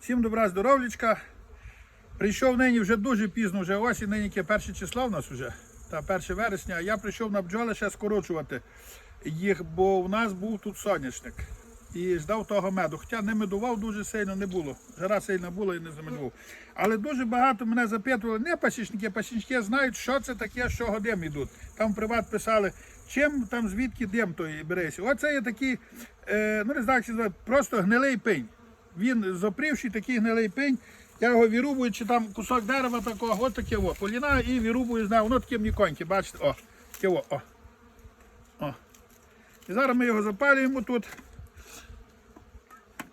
Всім добра здоров'ячка. Прийшов нині вже дуже пізно, вже осінь, нині яке перше число в нас вже, та 1 вересня. А я прийшов на бджоли ще скорочувати їх, бо в нас був тут соняшник. І ждав того меду. Хоча не медував дуже сильно не було. Жара сильна була і не замедував. Але дуже багато мене запитували, не пасічники, пасічники знають, що це таке, з чого дим йдуть. Там в приват писали, чим там звідки дим той береться. Оце є такий, е, ну не знаю, як це звати, просто гнилий пень. Він зопривший такий гнилий пень. Я його вірубую, чи там кусок дерева такого, от таке о, поліна і вірубую, знаю, воно таке м'яконьке, бачите, о, таке о, о. І зараз ми його запалюємо тут.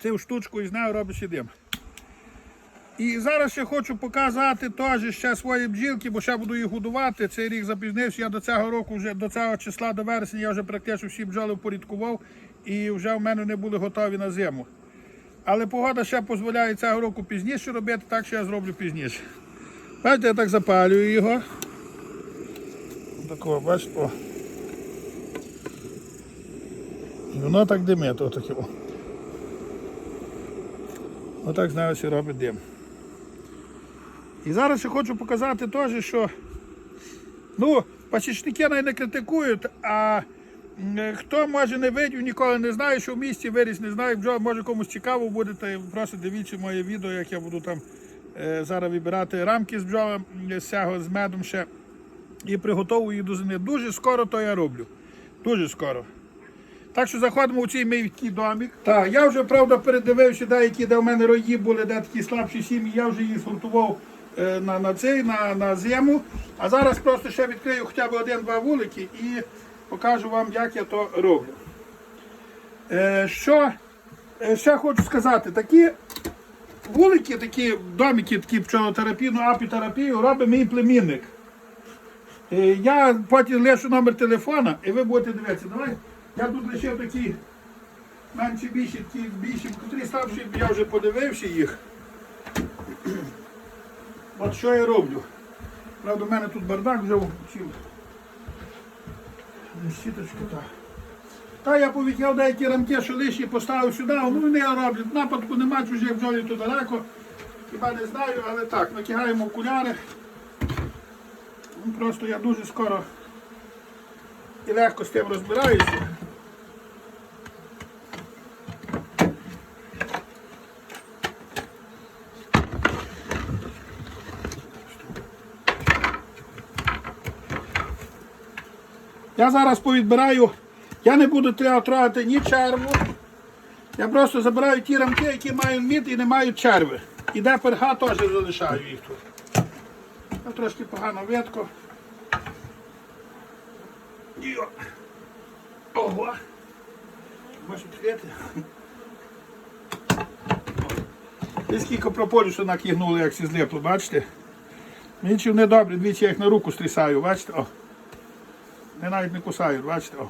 Цю штучку і знаю, робиш дим. І зараз ще хочу показати теж ще свої бджілки, бо ще буду їх годувати. Цей рік запізнився. Я до цього року, вже до цього числа, до вересня, я вже практично всі бджоли впорядкував і вже в мене не були готові на зиму. Але погода ще дозволяє цього року пізніше робити, так що я зроблю пізніше. Бачите, я так запалюю його. Такого, бачите, о. І воно так димить, отаке. О. Отак знаю, що робить дим. І зараз ще хочу показати теж, що ну, пасічники навіть не критикують, а хто може не видів, ніколи не знає, що в місті виріс, не бджола, може комусь цікаво буде, то просто дивіться моє відео, як я буду там е, зараз вибирати рамки з з цього, з медом ще. І приготовую до зими. Дуже скоро то я роблю. Дуже скоро. Так що заходимо у цей мій домик. Так, я вже правда передивився деякі, де в мене рої були, де такі слабші сім'ї, я вже їх згуртував е, на, на цей, на, на зиму. А зараз просто ще відкрию хоча б один-два вулики і покажу вам, як я то роблю. Е, що е, ще хочу сказати, такі вулики, такі домики, такі пчелотерапійну, апітерапію робить мій племінник. Е, Я потім лишу номер телефона і ви будете дивитися. Давай. Я тут лишив такі менші більші, такі більші, котрі ставші, я вже подивився їх. От що я роблю. Правда, в мене тут бардак вже вчив. Щіточка та. Та я повідняв деякі рамки, що лишні поставив сюди, ну вони роблять. Нападку нема, чужих бджолі тут далеко. Хіба не знаю, але так, накидаємо окуляри. Ну, Просто я дуже скоро і легко з тим розбираюся. Я зараз повідбираю, я не буду треба ні черву. Я просто забираю ті рамки, які мають мід і не мають черви. І де перга теж залишаю їх тут. Я трошки погано видко. Йо. Ого. Можеш відкрити? І скільки прополісу накигнули, як всі злипло, бачите? Інші недобрі, двічі я їх на руку стрісаю, бачите? О. Не навіть не кусають, бачите? О.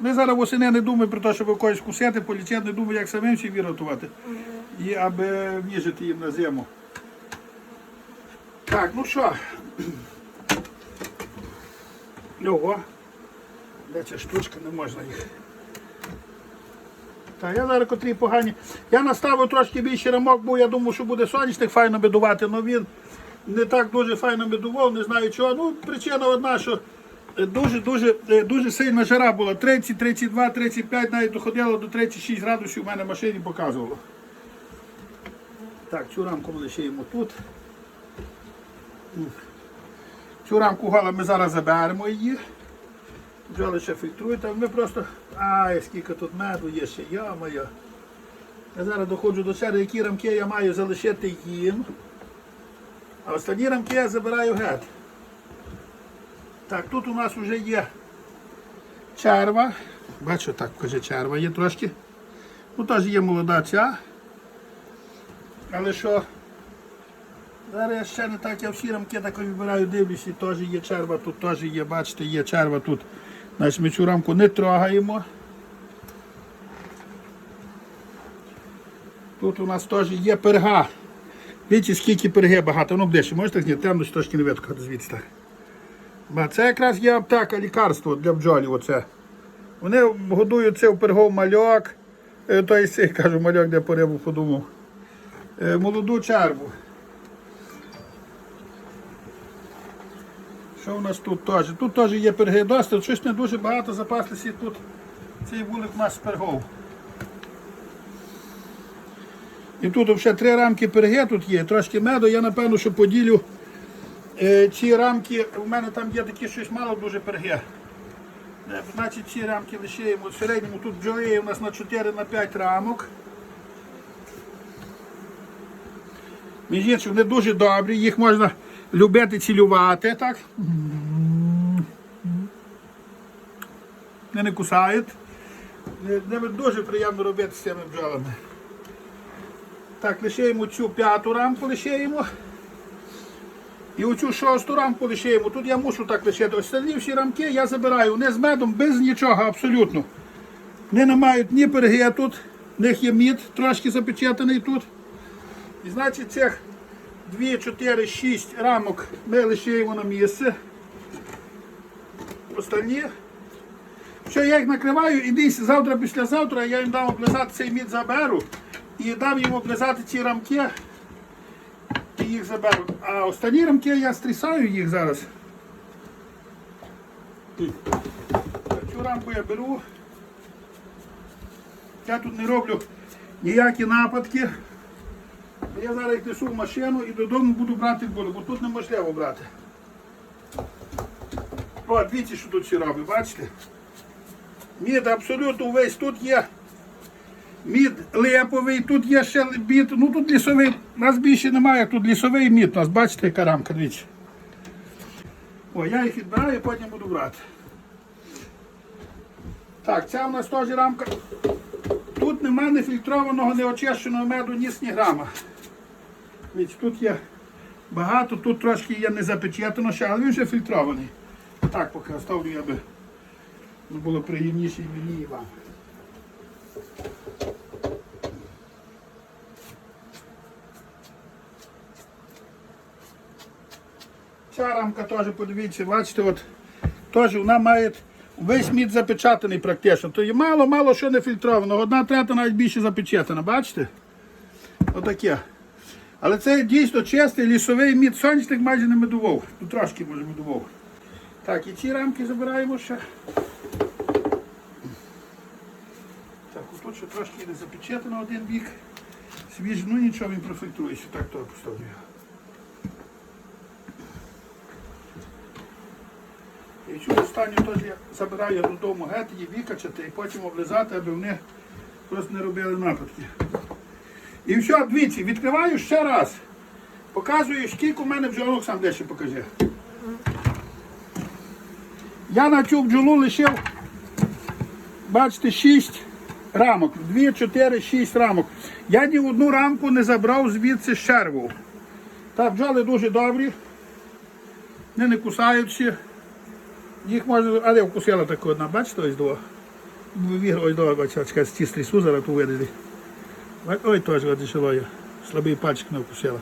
Ми зараз восени не думаємо про те, щоб когось кусити, полічити, не думаємо, як самим собі рятувати. І аби вніжити їм на зиму. Так, ну що? Ого. Де ця штучка, не можна їх. Так, я зараз котрі погані. Я наставив трошки більше рамок, бо я думав, що буде сонячник файно медувати, але він не так дуже файно медував, не знаю чого. Ну, причина одна, що дуже-дуже дуже сильна жара була. 30, 32, 35, навіть доходило до 36 градусів у мене в машині показувало. Так, цю рамку ми лишаємо тут. Цю рамку гола ми зараз заберемо її. Бджоли ще фільтрують, а ми просто... Ай, скільки тут меду є ще, йо-моє. Я зараз доходжу до черги, які рамки я маю залишити їм. А останні рамки я забираю геть. Так, тут у нас вже є черва. Бачу, так, каже, черва є трошки. Ну, теж є молода ця. Але що? Зараз я ще не так, я всі рамки так вибираю, дивлюся, теж є черва, тут теж є, бачите, є черва тут. Значить, ми цю рамку не трогаємо. Тут у нас теж є перга. Бачите, скільки перги багато. Ну, ближче, можете зняти, темно що трошки не видко звідси так. Це якраз є аптека, лікарство для бджолів. Оце. Вони годують це в пергов мальок, Е, То есть, я кажу, мальок, де по рибу подумав. Е, Молоду чарбу. Що у нас тут теж? Тут теж є перги щось не дуже багато запаслися тут. Цей вулик у нас пергов. І тут ще три рамки перги тут є, трошки меду. Я напевно, що поділю е, ці рамки. У мене там є такі щось мало дуже перги. Е, Значить, ці рамки лишаємо в середньому. Тут бджоли у нас на 4 на 5 рамок. Між іншим, вони дуже добрі, їх можна любити цілювати, так? Вони не кусають. Е, Ними дуже приємно робити з цими бджолами. Так, лишаємо цю п'яту рамку лишаємо. І оцю шосту рамку лишаємо. Тут я мушу так лишити. Остальні всі рамки я забираю не з медом, без нічого абсолютно. Вони не мають ні перги тут, в них є мід трошки запечатаний тут. І значить цих 2, 4, 6 рамок ми лишаємо на місце. Останні. Що я їх накриваю і десь завтра, післязавтра я їм дам облизати цей мід заберу і дам їм облизати ці рамки і їх заберу. А останні рамки я стрісаю їх зараз. Цю рамку я беру. Я тут не роблю ніякі нападки. Я зараз несу в машину і додому буду брати буду, бо тут неможливо брати. О, дивіться, що тут всі робить, бачите? Мід абсолютно весь тут є. Мід леповий, тут є ще мід, ну тут лісовий, нас більше немає, тут лісовий мід, у нас бачите, яка рамка, дивіться. О, я їх відбираю, потім буду брати. Так, ця у нас теж рамка. Тут немає нефільтрованого, неочищеного меду ні ні грама. Дивіться, тут є багато, тут трошки є не запечатано ще, але він вже фільтрований. Так, поки оставлю, я би ну, було приємніше і мені і вам. Ця рамка теж, подивіться, бачите, от теж вона має весь мід запечатаний практично. То мало-мало що не фільтровано. Одна трета навіть більше запечатана, бачите? Отаке. Але це дійсно чистий лісовий мід. Сонячник майже не медував. Ну трошки може медував. Так, і ці рамки забираємо ще. Так, отут ще трошки не запечатано один бік. Свіж, ну нічого він профільтрується. Так то поставлю. І останню теж я забираю додому геть, її викачати і потім облизати, аби вони просто не робили нападки. І все, дивіться, відкриваю ще раз. Показую, скільки у мене бджолок сам дещо покажи. Я на цю бджолу лишив, бачите, 6 рамок. 2, 4, 6 рамок. Я ні одну рамку не забрав звідси з черву. Так, бджоли дуже добрі. Вони не кусаються. Їх можна, але вкусила така одна, бачите, ось два. Вігра, ось два, бачите, чекай, з ті стрісу зараз ту видали. Ой, теж одійшло я. Слабий пальчик не вкусила.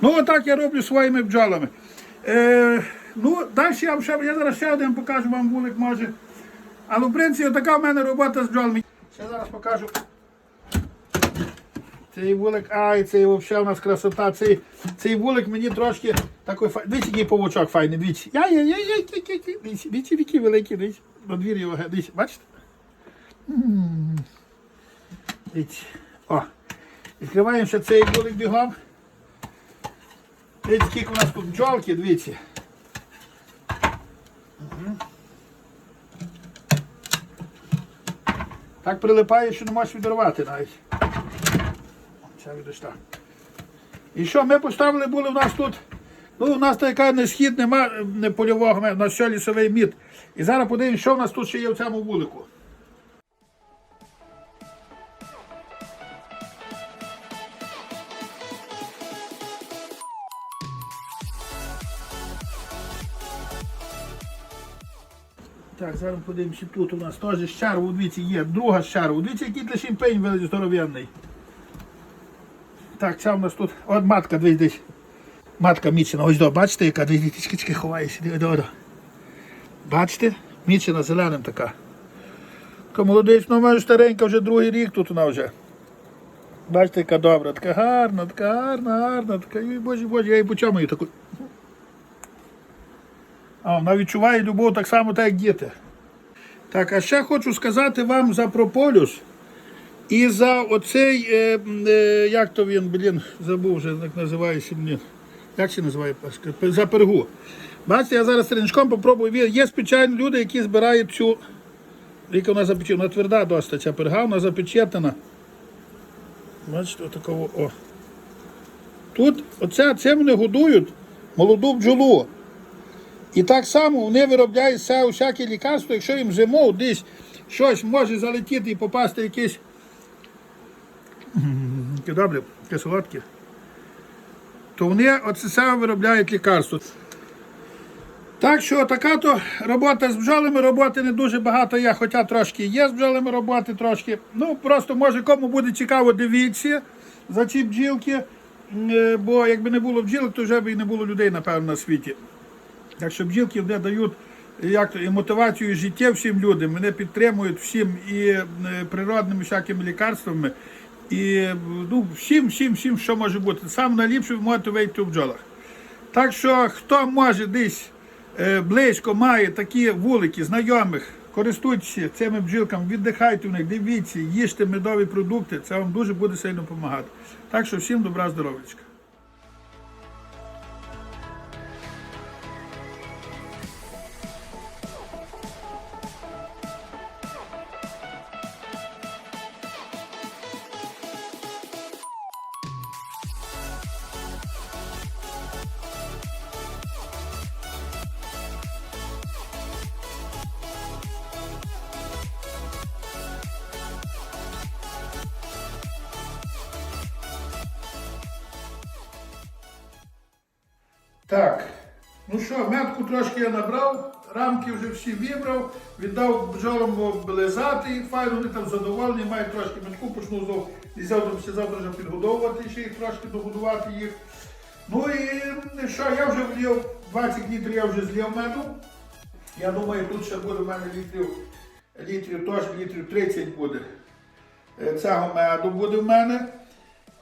Ну, отак я роблю своїми бджолами. Е, ну, далі я, вам ще, я зараз ще один покажу вам вулик може. Але в принципі така в мене робота з бджолами. Ще зараз покажу. Цей вулик, ай, цей взагалі у нас красота. Цей, цей вулик мені трошки такий файний. Дивіться, який павучок файний, дивіться. Я, я, я, я, я, я, я. Дивіться, дивіться, які великі, дивіться. Надвір його, дивіться, бачите? Дивіться. О. Відкриваємо ще цей вулик бігом. Дивіться, скільки у нас тут бджолки, дивіться. Так прилипає, що не можеш відірвати навіть. Ця відійшла. І що ми поставили були у нас тут? Ну, у нас така не схід, нема не польового, у нас все лісовий мід. І зараз подивимось, що в нас тут ще є в цьому вулику. Так, зараз подивимося, тут у нас теж щару, дивіться, є, друга щару. Дивіться, який для шимпень великий здоровенний. Так, ця у нас тут. От матка, дивись десь. Матка мічена, ось до, бачите, яка чекай, чекай, ховається. Бачите? Мічена зеленим така. Така молодець, ну вона старенька вже другий рік тут вона вже. Бачите, яка добра, така гарна, така гарна, гарна, така, ой, боже, боже, я її по її таку. А, вона відчуває любов так само, так як діти. Так, а ще хочу сказати вам за прополюс і за оцей, е, е, як то він, блін, забув вже, як називається, блін. Як це називає пашка? За пергу. Бачите, я зараз треничком попробую. Є- спеціальні люди, які збирають цю. Яка вона запечена, тверда досить ця перга, вона запечатана. Бачите, отакого, о. Тут оце, це вони годують молоду бджолу. І так само вони виробляють усяке лікарство, якщо їм зимою десь щось може залетіти і попасти якесь. М, Таке солодке. То вони оце все виробляють лікарство. Так що така то робота з бджолами, роботи не дуже багато є, хоча трошки є з бджолами роботи трошки. Ну просто може кому буде цікаво, дивіться за ці бджілки. Е, Бо якби не було бджілок, то вже б і не було людей, напевно, на світі. Так що бджілки вони дають як то, і мотивацію і життя всім людям. Мене підтримують всім і е, природними всякими лікарствами, і ну, всім, всім, всім, що може бути. Саме найліпше ви вийти у бджолах. Так що хто може десь е, близько має такі вулики, знайомих, користуйтеся цими бджілками, віддихайте в них, дивіться, їжте медові продукти, це вам дуже буде сильно допомагати. Так що всім добра здоров'ячка. Так, ну що, метку трошки я набрав, рамки вже всі вибрав, віддав бджолам облизати їх файно, вони там задоволені, мають трошки метку, почну знов і завтра, після завтра вже підгодовувати ще їх трошки, догодувати їх. Ну і що, я вже влів 20 літрів, я вже злив меду. Я думаю, тут ще буде в мене літрів, літрів теж літрів 30 буде. Е, Цього меду буде в мене.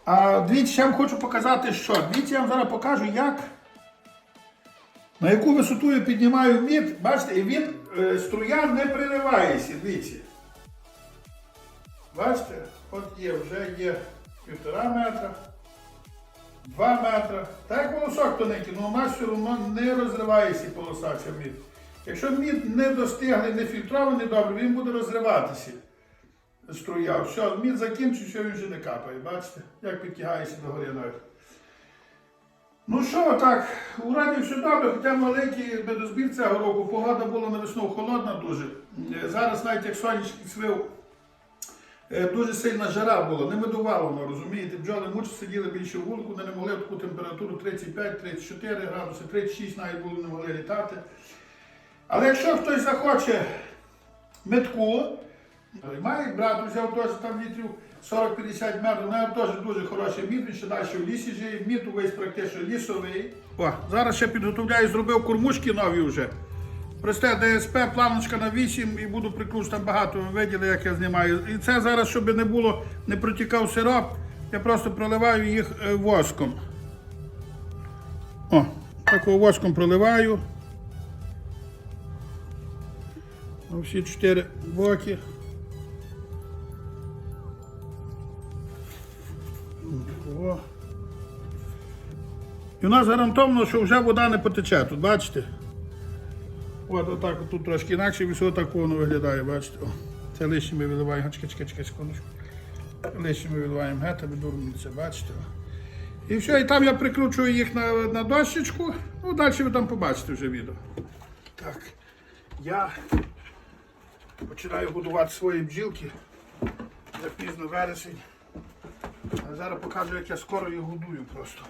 А дивіться, я вам хочу показати, що. Дивіться, я вам зараз покажу, як. На яку висоту я піднімаю мід, бачите, і він е, струя не приривається, дивіться. Бачите, от є, вже є півтора метра, два метра. Так волосок тоненький, але у нас все одно не розривається полоса ця мід. Якщо мід не достиглий, не фільтрований добре, він буде розриватися. Струя. Все, мід закінчився, він вже не капає. Бачите, як підтягається до гори навіть. Ну що, так, у раді все добре, хоча маленький медозбір цього року. Погода була на весну холодна дуже. Е, Зараз навіть як сонячний свив, е, дуже сильна жара була, не медувало воно, розумієте, бджоли мучі сиділи більше вулику, вони не могли таку температуру 35-34 градуси, 36 навіть були не могли літати. Але якщо хтось захоче метку, має брат взяв теж там літрів 40-50 метрів, навіть теж дуже хороший мід, він ще далі в лісі живе, мід увесь практично лісовий. О, зараз ще підготовляю, зробив кормушки нові вже. Просте ДСП, планочка на 8 і буду прикручувати, там багато ви виділи, як я знімаю. І це зараз, щоб не було, не протікав сироп, я просто проливаю їх е, воском. О, такого воском проливаю. Всі чотири боки. О. І у нас гарантовано, що вже вода не потече. Тут бачите? От отак тут трошки інакше, і все так воно виглядає, бачите. О, це лишні ми виливаємо. Чекай, чекай, секундочку. Лишні ми виливаємо гета, видурмується, бачите. І все, і там я прикручую їх на, на дощечку. Ну, далі ви там побачите вже відео. Так, я починаю годувати свої бджілки. Вже пізно вересень. Зараз покажу, як я скоро їх годую просто.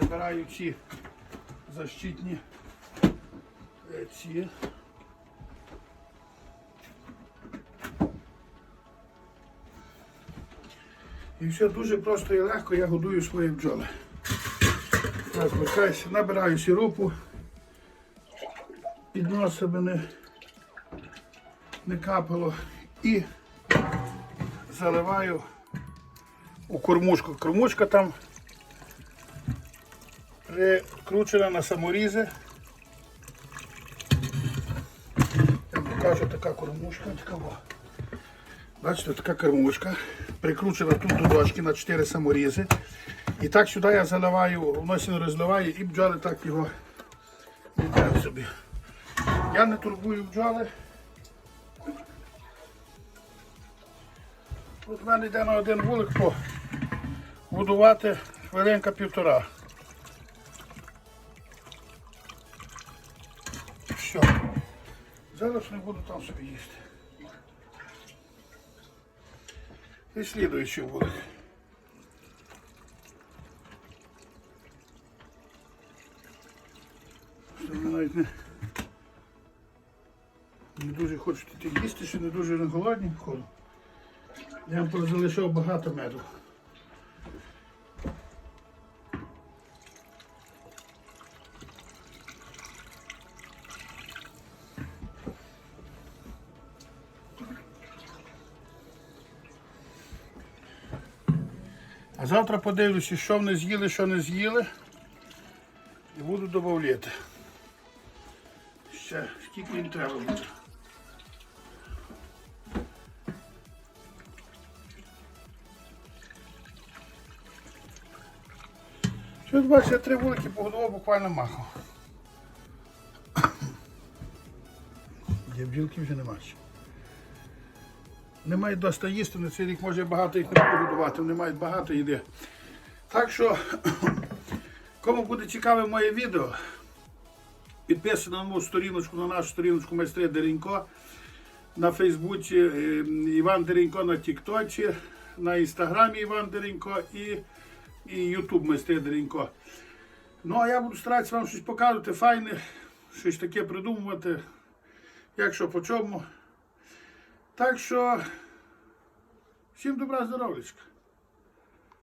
Забираю ці защитні е, ці. І все дуже просто і легко я годую свої бджоли. Розвертаюся, набираю сиропу, підноси мене. не капало. І заливаю у кормушку. Кормушка там прикручена на саморізи. Я покажу така кормушка. Бачите, така кормушка. Прикручена тут до дошки на 4 саморізи. І так сюди я заливаю, воно сіно розливає і бджоли так його їдять собі. Я не турбую бджоли. От в мене йде на один вулик по будувати хвилинка півтора. Все. Зараз не буду там собі їсти. І слідуючий вулик. Навіть не, не дуже хочуть тут їсти, що не дуже не голодні. Ходу. Я вам залишив багато меду. А завтра подивлюся, що вони з'їли, що не з'їли. І буду додавати. Ще скільки їм треба буде. Що бачите, я три вулики погодував буквально махом. Є бджілки вже нема ще. Не мають доста їсти, на цей рік може багато їх не погодувати, вони мають багато їди. Так що, кому буде цікаве моє відео, підписуйтесь на мою сторіночку, на нашу сторіночку майстри Деренько на Фейсбуці е, Іван Деренько на Тіктоці, на Інстаграмі Іван Деренько і, і Ютуб майстри Деренько. Ну а я буду старатися вам щось показувати, файне, щось таке придумувати, як що по чому. Так що всім добра здоров'ячка.